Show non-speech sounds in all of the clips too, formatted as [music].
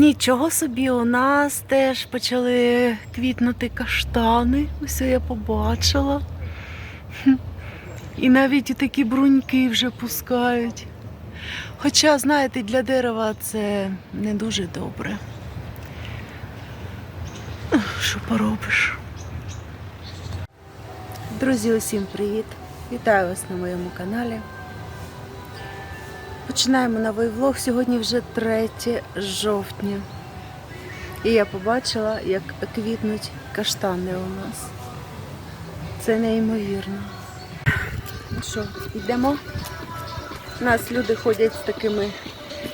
Нічого собі, у нас теж почали квітнути каштани. Ось я побачила. І навіть такі бруньки вже пускають. Хоча, знаєте, для дерева це не дуже добре. Що поробиш? Друзі, усім привіт! Вітаю вас на моєму каналі. Починаємо новий влог. Сьогодні вже 3 жовтня. І я побачила, як квітнуть каштани у нас. Це неймовірно. Ну Що, йдемо? У нас люди ходять з такими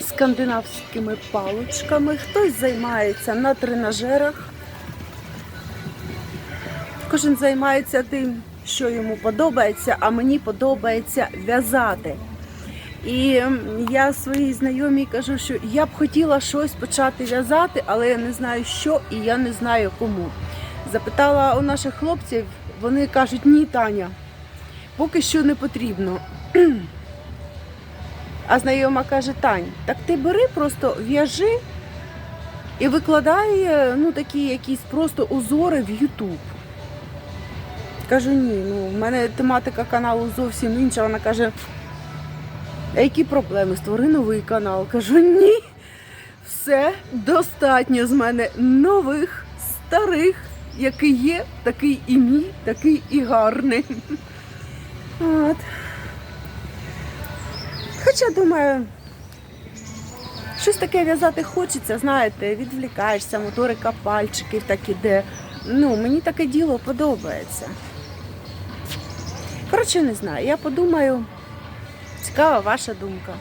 скандинавськими паличками. Хтось займається на тренажерах. Кожен займається тим, що йому подобається, а мені подобається в'язати. І я своїй знайомій кажу, що я б хотіла щось почати в'язати, але я не знаю що і я не знаю кому. Запитала у наших хлопців, вони кажуть, ні, Таня, поки що не потрібно. [clears throat] А знайома каже, Тань, так ти бери просто в'яжи і викладай е, ну, такі якісь просто узори в Ютуб. Кажу, ні, ну в мене тематика каналу зовсім інша. Вона каже, які проблеми? Створи новий канал. Кажу, ні. Все достатньо з мене нових, старих, який є, такий і мій, такий і гарний. От. Хоча думаю, щось таке в'язати хочеться, знаєте, відвлікаєшся, моторика пальчиків так іде. Ну, мені таке діло подобається. Коротше, не знаю. Я подумаю, цікава ваша думка.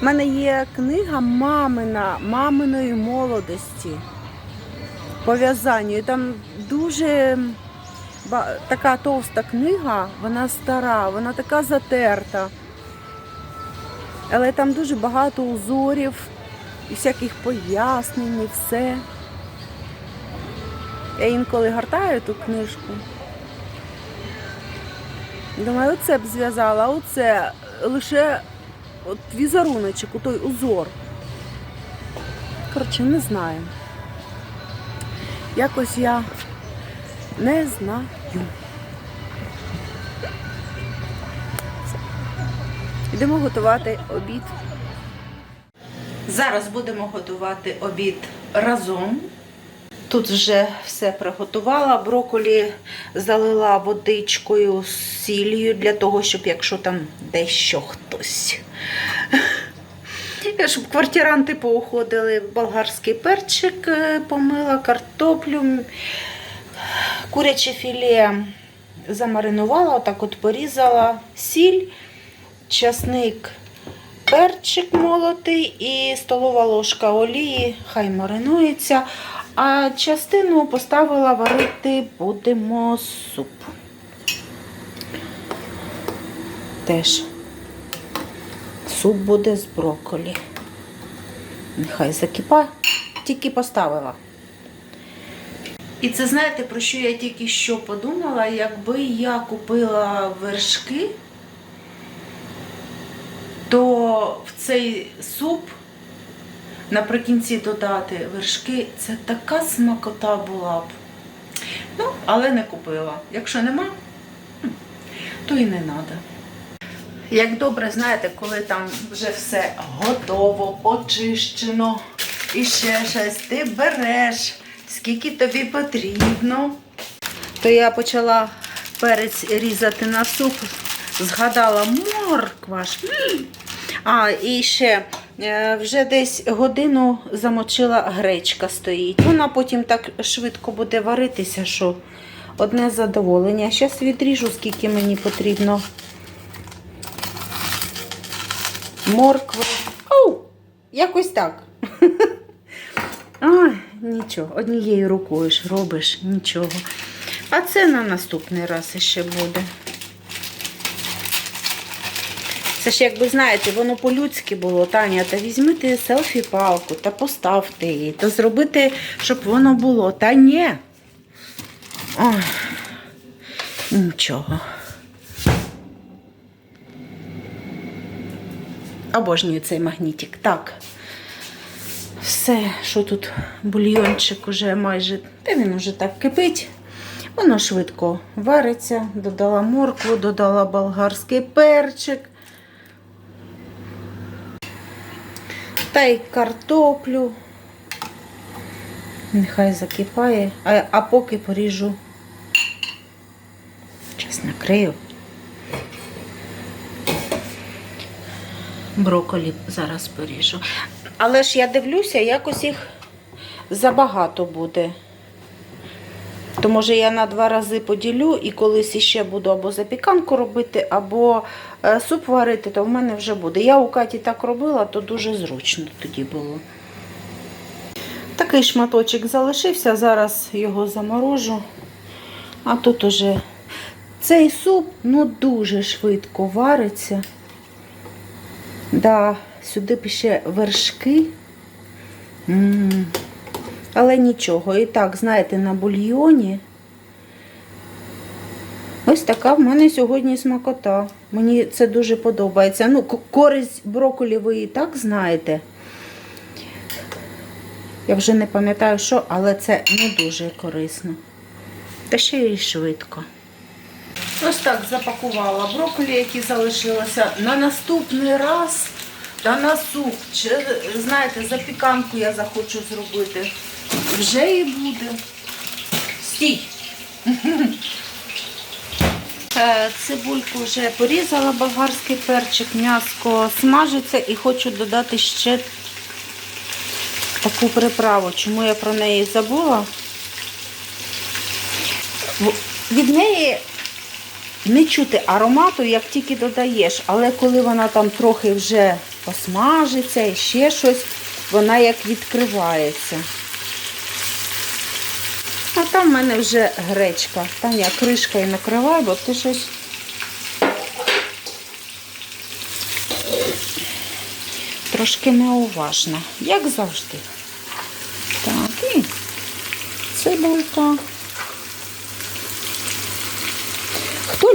У мене є книга мамина, маминої молодості по в'язанню. І там дуже така товста книга, вона стара, вона така затерта. Але там дуже багато узорів і всяких пояснень, і все. Я інколи гортаю ту книжку. Думаю, оце б зв'язала, оце лише от візеруночок, той узор. Коротше, не знаю. Якось я не знаю. Йдемо готувати обід. Зараз будемо готувати обід разом. Тут вже все приготувала. Броколі залила водичкою з сіллю для того, щоб якщо там дещо хтось. Щоб квартиранти поуходили, болгарський перчик е, помила, картоплю, куряче філе замаринувала, отак от порізала, сіль, часник, перчик молотий і столова ложка олії, хай маринується. А частину поставила варити будемо суп. Теж суп буде з брокколі. Нехай закипає, тільки поставила. І це знаєте, про що я тільки що подумала, якби я купила вершки, то в цей суп наприкінці додати вершки, це така смакота була б. Ну, але не купила. Якщо нема, то і не треба. Як добре, знаєте, коли там вже все готово, очищено і ще щось, ти береш, скільки тобі потрібно. То я почала перець різати на суп, згадала морква. А, і ще вже десь годину замочила гречка стоїть. Вона потім так швидко буде варитися, що одне задоволення. Зараз відріжу, скільки мені потрібно. Моркви. Оу, якось так. [laughs] Ой, нічого, однією рукою ж робиш, нічого. А це на наступний раз ще буде. Це ж, якби знаєте, воно по-людськи було, Таня, та візьмите селфі-палку та поставте її, та зробити, щоб воно було. Та ні. Ой, нічого. Обожнюю цей магнітик. Так. Все, що тут бульйончик уже майже, та він уже так кипить. Воно швидко вариться. Додала моркву, додала болгарський перчик. Та й картоплю. Нехай закипає, а, а поки поріжу. Зараз накрию. Броколі зараз поріжу. Але ж я дивлюся, якось їх забагато буде. То може я на два рази поділю і колись іще буду або запіканку робити, або е, суп варити, то в мене вже буде. Я у Каті так робила, то дуже зручно тоді було. Такий шматочок залишився, зараз його заморожу. А тут уже цей суп ну, дуже швидко вариться. Да, сюди ще вершки. М. Але нічого. І так, знаєте, на бульйоні. Ось така в мене сьогодні смакота. Мені це дуже подобається. Ну, користь брокколі ви і так знаєте. Я вже не пам'ятаю, що, але це не дуже корисно. Та ще й швидко. Ось так запакувала брокколі, які залишилися. На наступний раз та на суп, чи знаєте, запіканку я захочу зробити. Вже і буде. Стій. [laughs] Е, Цибульку вже порізала, болгарський перчик, м'яско смажиться і хочу додати ще таку приправу. Чому я про неї забула? Від неї не чути аромату, як тільки додаєш, але коли вона там трохи вже посмажиться і ще щось, вона як відкривається. А там в мене вже гречка. Там я кришкою накриваю, бо ти щось. Трошки неуважна, як завжди. Так, і цибулька.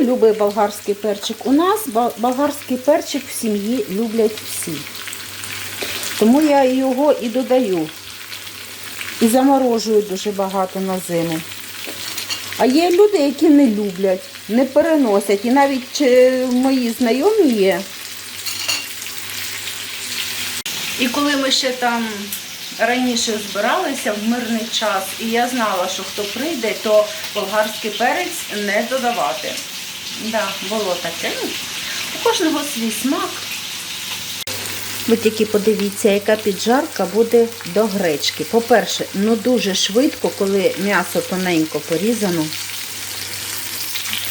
Любить болгарський перчик? У нас болгарський перчик в сім'ї люблять всі. Тому я його і додаю. І заморожую дуже багато на зиму. А є люди, які не люблять, не переносять. І навіть мої знайомі є. І коли ми ще там раніше збиралися в мирний час, і я знала, що хто прийде, то болгарський перець не додавати. Да, було таке. У кожного свій смак. Ви тільки подивіться, яка піджарка буде до гречки. По-перше, ну дуже швидко, коли м'ясо тоненько порізано.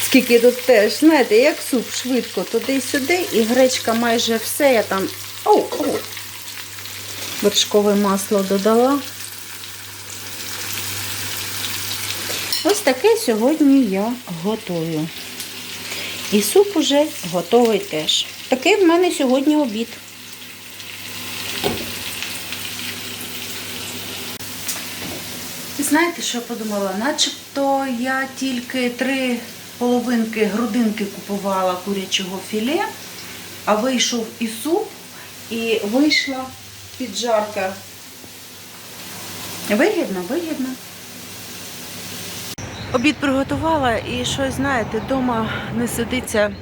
Скільки тут теж, знаєте, як суп швидко туди-сюди, і гречка майже все. Я там оу, оу, вершкове масло додала. Ось таке сьогодні я готую. І суп уже готовий теж. Такий в мене сьогодні обід. Знаєте, що я подумала? Начебто я тільки три половинки грудинки купувала курячого філе, а вийшов і суп, і вийшла піджарка. Вигідно, вигідно. Обід приготувала і щось, знаєте, вдома не сидиться.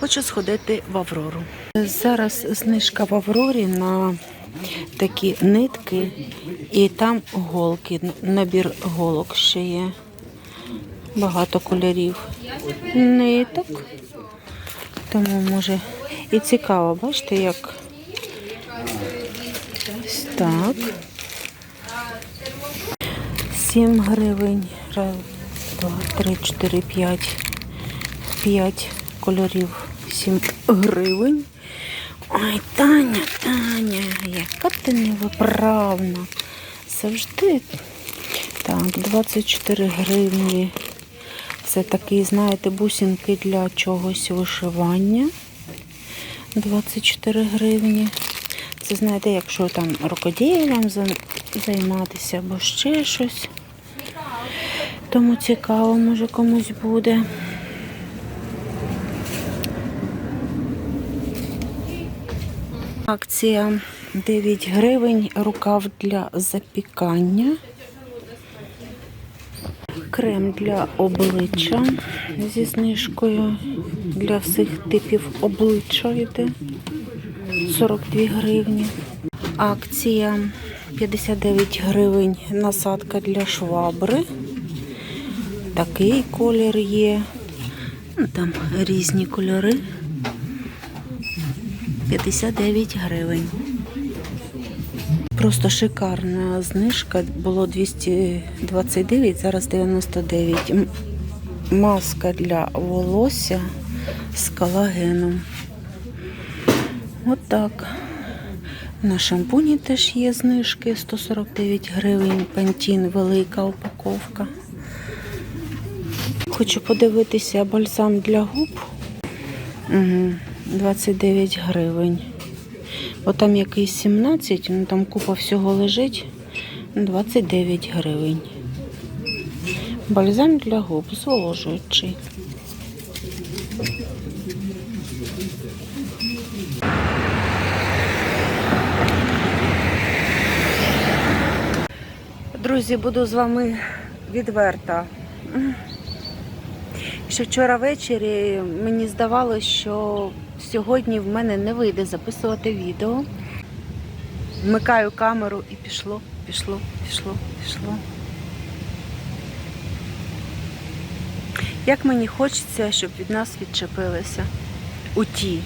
Хочу сходити в Аврору. Зараз знижка в Аврорі на такі нитки, і там голки, набір голок ще є. Багато кольорів ниток. Тому може і цікаво, бачите, як ось так. 7 гривень. Раз, два, три, чотири, п'ять. П'ять кольорів. 7 гривень. Ой, Таня, Таня, яка ти невиправна. Завжди. Так, 24 гривні. Це такі, знаєте, бусинки для чогось вишивання. 24 гривні. Це знаєте, якщо там рукоділлям займатися або ще щось. Тому цікаво, може комусь буде. Акція 9 гривень, рукав для запікання. Крем для обличчя зі знижкою для всіх типів обличчя йде 42 гривні. Акція 59 гривень насадка для швабри. Такий колір є. Ну, Там різні кольори. 59 гривень. Просто шикарна знижка. Було 229, зараз 99. Маска для волосся з колагеном. От. На шампуні теж є знижки 149 гривень. Пантін велика упаковка. Хочу подивитися бальзам для губ. Угу. 29 гривень. Бо там якийсь 17, ну там купа всього лежить. 29 гривень. Бальзам для губ зволожуючий. Друзі, буду з вами відверта. Ще вчора ввечері мені здавалося, що сьогодні в мене не вийде записувати відео. Вмикаю камеру і пішло, пішло, пішло, пішло. Як мені хочеться, щоб від нас відчепилися у ті.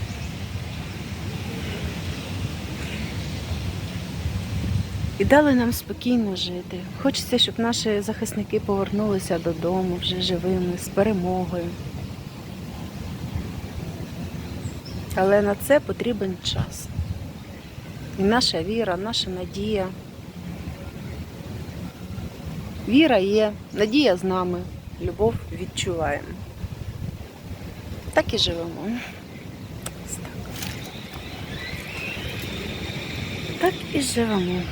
І дали нам спокійно жити. Хочеться, щоб наші захисники повернулися додому вже живими, з перемогою. Але на це потрібен час. І наша віра, наша надія. Віра є, надія з нами, любов відчуваємо. Так і живемо. Так. і живемо.